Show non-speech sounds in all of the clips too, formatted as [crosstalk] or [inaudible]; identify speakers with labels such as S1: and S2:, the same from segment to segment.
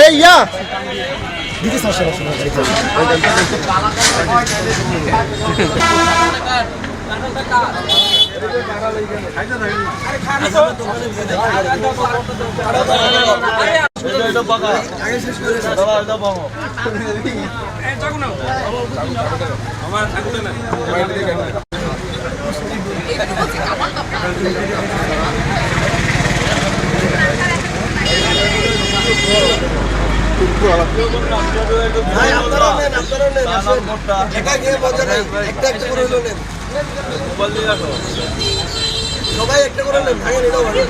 S1: এই ইয়া।
S2: নেন নেই একটা করে নেন। সবাই একটা করে ভাঙেন এটাও ভালো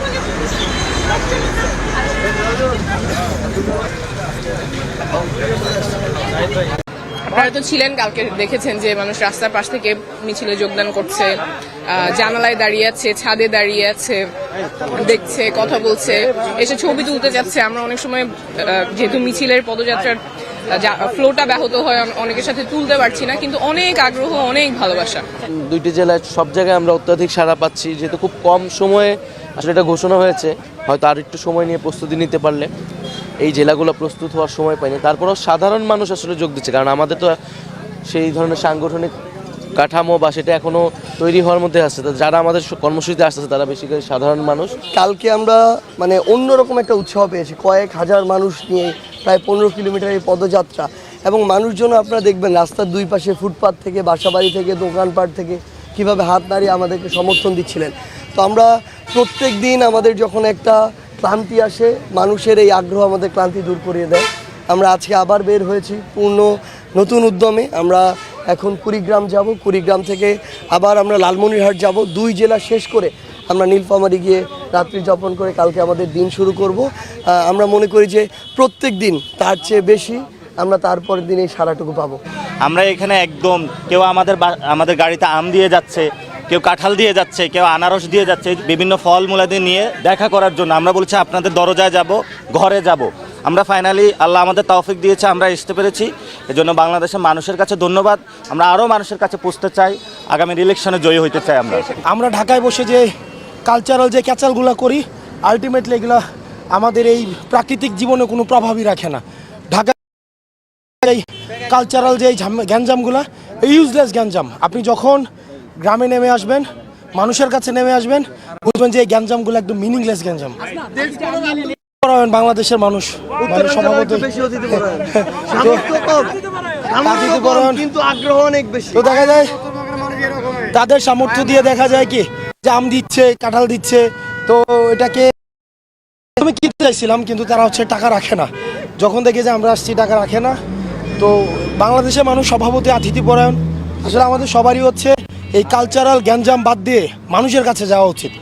S3: আপনারা তো ছিলেন, কালকে দেখেছেন যে মানুষ রাস্তার পাশ থেকে মিছিলে যোগদান করছে জানালায় দাঁড়িয়ে আছে, ছাদে দাঁড়িয়ে আছে, দেখছে, কথা বলছে, এসে ছবি তুলতে যাচ্ছে। আমরা অনেক সময় যেহেতু মিছিলের পদযাত্রার ফ্লোটা ব্যাহত হয় অন- অনেকের সাথে তুলতে পারছি না, কিন্তু অনেক আগ্রহ, অনেক ভালোবাসা।
S4: দুইটি জেলায় সব জায়গায় আমরা অত্যাধিক সাড়া পাচ্ছি, যেহেতু খুব কম সময়ে আসলে এটা ঘোষণা হয়েছে, হয়তো আর একটু সময় নিয়ে প্রস্তুতি নিতে পারলে। এই জেলাগুলো প্রস্তুত হওয়ার সময় পায়নি তারপরেও সাধারণ মানুষ আসলে যোগ দিচ্ছে, কারণ আমাদের তো সেই ধরনের সাংগঠনিক কাঠামো বা সেটা এখনও তৈরি হওয়ার মধ্যে আসছে যারা আমাদের কর্মসূচিতে আসতেছে, তারা বেশি করে সাধারণ মানুষ।
S2: কালকে আমরা মানে অন্যরকম একটা উৎসাহ পেয়েছি, কয়েক হাজার মানুষ নিয়ে প্রায় পনেরো কিলোমিটার এই পদযাত্রা। এবং মানুষজন আপনারা দেখবেন, রাস্তার দুই পাশে ফুটপাথ থেকে, বাসাবাড়ি থেকে, দোকানপাট থেকে কীভাবে হাত নাড়িয়ে আমাদেরকে সমর্থন দিচ্ছিলেন। তো আমরা প্রত্যেক দিন আমাদের যখন একটা ক্লান্তি আসে, মানুষের এই আগ্রহ আমাদের ক্লান্তি দূর করিয়ে দেয়। আমরা আজকে আবার বের হয়েছি পূর্ণ নতুন উদ্যমে। আমরা এখন কুড়িগ্রাম যাব, কুড়িগ্রাম থেকে আবার আমরা লালমনিরহাট যাব। দুই জেলা শেষ করে আমরা নীলফামারি গিয়ে রাত্রি যাপন করে কালকে আমাদের দিন শুরু করব। আমরা মনে করি যে প্রত্যেক দিন তার চেয়ে বেশি আমরা তারপরের দিন এই সারাটুকু পাবো।
S5: আমরা এখানে একদম কেউ আমাদের আমাদের গাড়িতে আম দিয়ে যাচ্ছে কেউ কাঁঠাল দিয়ে যাচ্ছে, কেউ আনারস দিয়ে যাচ্ছে, বিভিন্ন ফল মূলাদি নিয়ে দেখা করার জন্য। আমরা বলছি, আপনাদের দরজায় যাব, ঘরে যাব। আমরা ফাইনালি আল্লাহ আমাদের তৌফিক দিয়েছে, আমরা আসতে পেরেছি। এজন্য বাংলাদেশের মানুষের কাছে ধন্যবাদ। আমরা আরও মানুষের কাছে পুষতে চাই। আগামীর ইলেকশনে জয়ী হইতে চাই আমরা।
S6: আমরা ঢাকায় বসে যে কালচারাল যে ক্যাচালগুলো করি আলটিমেটলি এগুলো আমাদের এই প্রাকৃতিক জীবনে কোনো প্রভাবই রাখে না। ঢাকা কালচারাল যে এই গ্যাঞ্জামগুলো ইউজলেস গ্যাঞ্জাম। আপনি যখন গ্রামে নেমে আসবেন মানুষের কাছে নেমে আসবেন বুঝবেন যে এই গ্যাঞ্জামগুলো একদম মিনিংলেস গ্যাঞ্জাম। করাবেন বাংলাদেশের মানুষ মানে স্বভাবত। [laughs]
S2: কিন্তু আগ্রহ অনেক বেশি।
S6: তো দেখা যায় তাদের সামর্থ্য দিয়ে দেখা যায় কি জাম দিচ্ছে কাঁঠাল দিচ্ছে তো এটাকে আমি কিনতে চাইছিলাম কিন্তু তারা হচ্ছে টাকা রাখে না। যখন দেখে যে আমরা আসছি টাকা রাখে না। তো বাংলাদেশের মানুষ স্বভাবতই আতিথি পরায়ণ। আসলে আমাদের সবারই হচ্ছে এই কালচারাল গ্যাঞ্জাম বাদ দিয়ে মানুষের কাছে যাওয়া উচিত।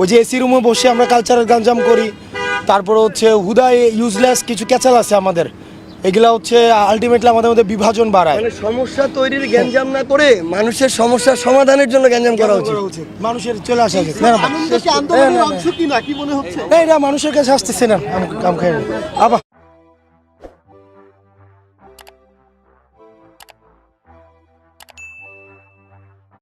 S6: ওই যে এসি রুমে বসে আমরা কালচারাল গ্যাঞ্জাম করি তারপরে হচ্ছে হুদায় ইউজলেস কিছু ক্যাচাল আছে আমাদের। এগুলা হচ্ছে আলটিমেটলি আমাদের মধ্যে বিভাজন বাড়ায়।
S2: মানে সমস্যা তৈরির গ্যাঞ্জাম না করে মানুষের সমস্যার সমাধানের জন্য গ্যাঞ্জাম করা উচিত।
S6: মানুষের চলে আসা উচিত। না,
S2: কি মনে হচ্ছে?
S6: এই না মানুষের কাছে আসতেছে না আবার